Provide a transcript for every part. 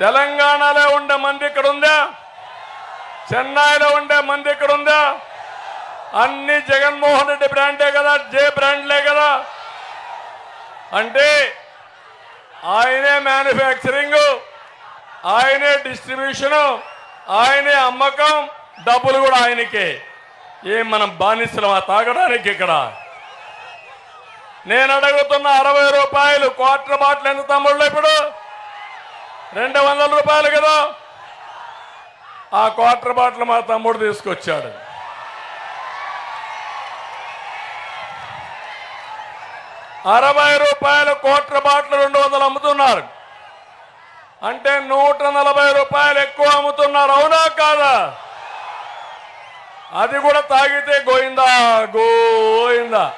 తెలంగాణలో ఉండే మంది ఇక్కడ ఉందా చెన్నైలో ఉండే మంది ఇక్కడ ఉందా అన్ని జగన్మోహన్ రెడ్డి బ్రాండే కదా జే బ్రాండ్లే కదా. అంటే ఆయనే మ్యానుఫ్యాక్చరింగ్ ఆయనే డిస్ట్రిబ్యూషను ఆయనే అమ్మకం డబ్బులు కూడా ఆయనకే. ఏం మనం బానిసలమా తాగడానికి ఇక్కడ? నేను అడుగుతున్న అరవై రూపాయలు క్వార్టర్ బాటిల్ ఎంత తమ్ముళ్ళు ఇప్పుడు? రెండు వందల రూపాయలు కదా. ఆ క్వార్టర్ బాటిల్ మా తమ్ముడు తీసుకొచ్చాడు. అరవై రూపాయల కోట్ల బాటిల్ రెండు వందలు అమ్ముతున్నారు. అంటే నూట నలభై రూపాయలు ఎక్కువ అమ్ముతున్నారు అవునా కాదా? అది కూడా తాగితే గోయిందా? గోయిందా?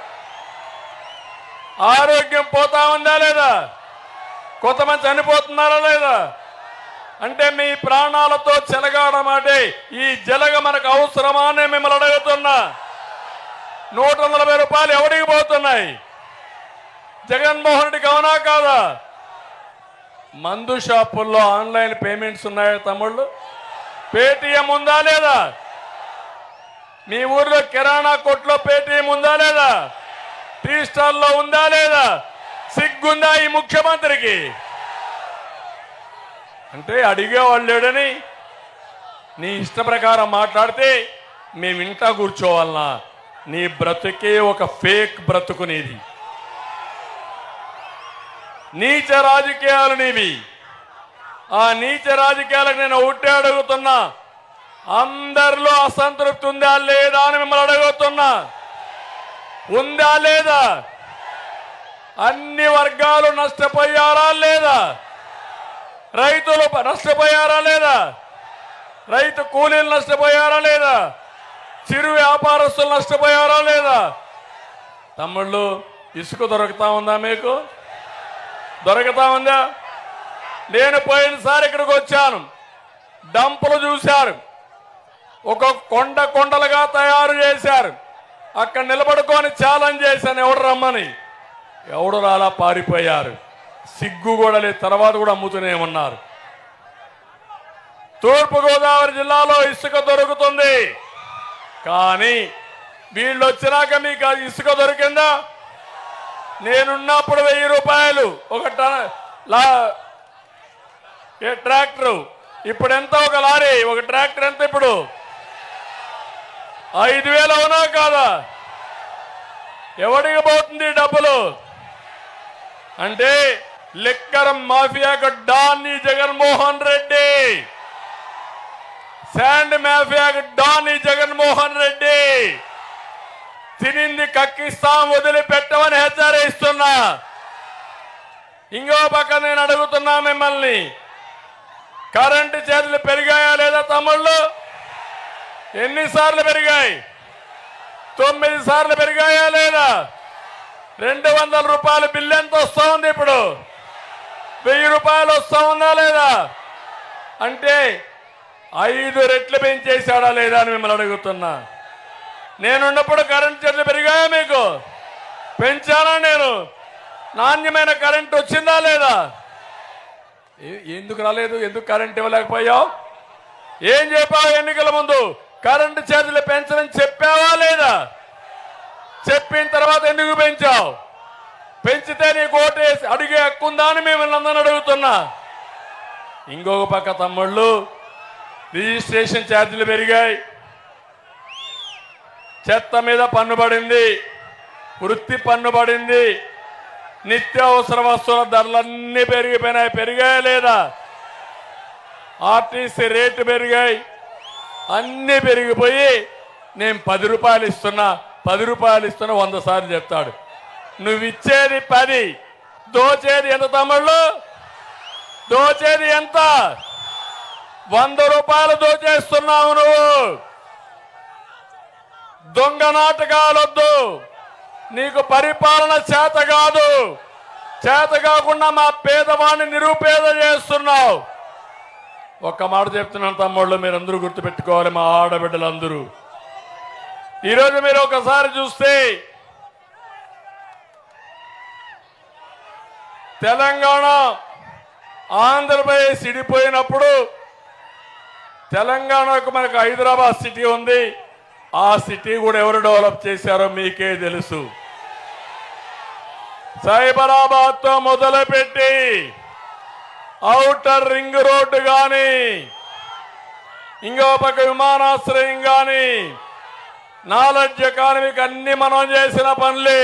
ఆరోగ్యం పోతా ఉందా లేదా? కొంతమంది చనిపోతున్నారా లేదా? అంటే మీ ప్రాణాలతో చెలగాడమాటే ఈ జలగ మనకు అవసరమా అని మిమ్మల్ని అడుగుతున్నా. నూట నలభై రూపాయలు ఎవడికి పోతున్నాయి? జగన్మోహన్ రెడ్డికి అవునా కాదా? మందు షాపుల్లో ఆన్లైన్ పేమెంట్స్ ఉన్నాయా తమ్ముళ్ళు? పేటిఎం ఉందా లేదా? మీ ఊర్లో కిరాణా కొట్లో పేటిఎం ఉందా లేదా? టీ స్టాల్లో ఉందా లేదా? సిగ్గుందా ఈ ముఖ్యమంత్రికి? అంటే అడిగేవాళ్ళు లేడని నీ ఇష్ట ప్రకారం మాట్లాడితే మేము ఇంటా కూర్చోవాలనా? నీ బ్రతుకే ఒక ఫేక్ బ్రతుకునేది నీచ రాజకీయాలు నీవి. ఆ నీచ రాజకీయాలకు నేను ఒకటే అడుగుతున్నా. అందరిలో అసంతృప్తి ఉందా లేదా అని మిమ్మల్ని అడుగుతున్నా. ఉందా లేదా? అన్ని వర్గాలు నష్టపోయారా లేదా? రైతులు నష్టపోయారా లేదా? రైతు కూలీలు నష్టపోయారా లేదా? చిరు వ్యాపారస్తులు నష్టపోయారా లేదా? తమ్ముళ్ళు ఇసుక దొరుకుతా ఉందా మీకు? దొరకతా ఉందా? నేను పోయినసారి ఇక్కడికి వచ్చాను. డంపులు చూశారు. ఒక కొండ కొండలుగా తయారు చేశారు. అక్కడ నిలబడుకొని ఛాలెంజ్ చేశాను ఎవడు రమ్మని? ఎవడు రాలా పారిపోయారు? సిగ్గు కూడా లేదు తర్వాత కూడా అమ్ముతూనే ఉన్నారు. తూర్పుగోదావరి జిల్లాలో ఇసుక దొరుకుతుంది. కానీ వీళ్ళు వచ్చినాక మీకు ఇసుక దొరికిందా? నేనున్నప్పుడు వెయ్యి రూపాయలు ఒక టన్ లా ట్రాక్టరు ట్రాక్టర్? ఇప్పుడు ఎంత ఒక లారీ ఒక ట్రాక్టర్ ఎంత ఇప్పుడు? ఐదు వేలు అవునా కాదా? ఎవడికి పోతుంది డబ్బులు? అంటే లిక్కర్ మాఫియాకు డాన్ జగన్మోహన్ రెడ్డి. శాండ్ మాఫియాకు డాన్ జగన్మోహన్ రెడ్డి. తినింది కక్కిస్తాం వదిలిపెట్టమని హెచ్చరిస్తున్నా. ఇంకో పక్క నేను అడుగుతున్నా మిమ్మల్ని. కరెంటు చేతులు పెరిగాయా లేదా తమ్ముళ్ళు? ఎన్నిసార్లు పెరిగాయి? తొమ్మిది సార్లు పెరిగాయా రెండు వందల రూపాయలు బిల్లు ఎంత వస్తూ ఉంది ఇప్పుడు? వెయ్యి రూపాయలు వస్తూ ఉందా లేదా? అంటే ఐదు రెట్లు పెంచేశాడా లేదా అని మిమ్మల్ని అడుగుతున్నా. నేనున్నప్పుడు కరెంట్ ఛార్జీలు పెరిగాయా మీకు? పెంచానా నేను? నాణ్యమైన కరెంట్ వచ్చిందా లేదా? ఎందుకు రాలేదు? ఎందుకు కరెంట్ ఇవ్వలేకపోయావు? ఏం చెప్పావు ఎన్నికల ముందు? కరెంటు ఛార్జీలు పెంచని చెప్పావా లేదా? చెప్పిన తర్వాత ఎందుకు పెంచావు? పెంచితే నీ కోటేసి అడిగే హక్కుందా అని మిమ్మల్ని అందరిని అడుగుతున్నా. ఇంకొక పక్క తమ్ముళ్ళు రిజిస్ట్రేషన్ ఛార్జీలు పెరిగాయి. చెత్త మీద పన్ను పడింది. వృత్తి పన్ను పడింది. నిత్యావసర వస్తువుల ధరలన్నీ పెరిగిపోయినాయి. పెరిగాయా లేదా? ఆర్టీసీ రేటు పెరిగాయి. అన్నీ పెరిగిపోయి నేను పది రూపాయలు ఇస్తున్నా. పది రూపాయలు ఇస్తున్నా వంద సార్లు చెప్తాడు. నువ్వు ఇచ్చేది పది దోచేది ఎంత తమ్ముళ్ళు? దోచేది ఎంత? వంద రూపాయలు దోచేస్తున్నావు నువ్వు. దొంగ నాటకాలొద్దు. నీకు పరిపాలన చేత కాదు. చేత కాకుండా మా పేదవాణ్ణి నిరుపేద చేస్తున్నావు. ఒక్క మాట చెప్తున్నాను తమ్ముళ్ళు మీరందరూ గుర్తుపెట్టుకోవాలి మా ఆడబిడ్డలందరూ. ఈరోజు మీరు ఒకసారి చూస్తే తెలంగాణ ఆంధ్రప్రదేశ్ ఇడిపోయినప్పుడు తెలంగాణకు మనకు హైదరాబాద్ సిటీ ఉంది. ఆ సిటీ కూడా ఎవరు డెవలప్ చేశారో మీకే తెలుసు. సైబరాబాద్తో మొదలుపెట్టి ఔటర్ రింగ్ రోడ్డు కానీ ఇంకో పక్క విమానాశ్రయం కానీ నాలెడ్జ్ ఎకానమీకి అన్ని మనం చేసిన పనులే.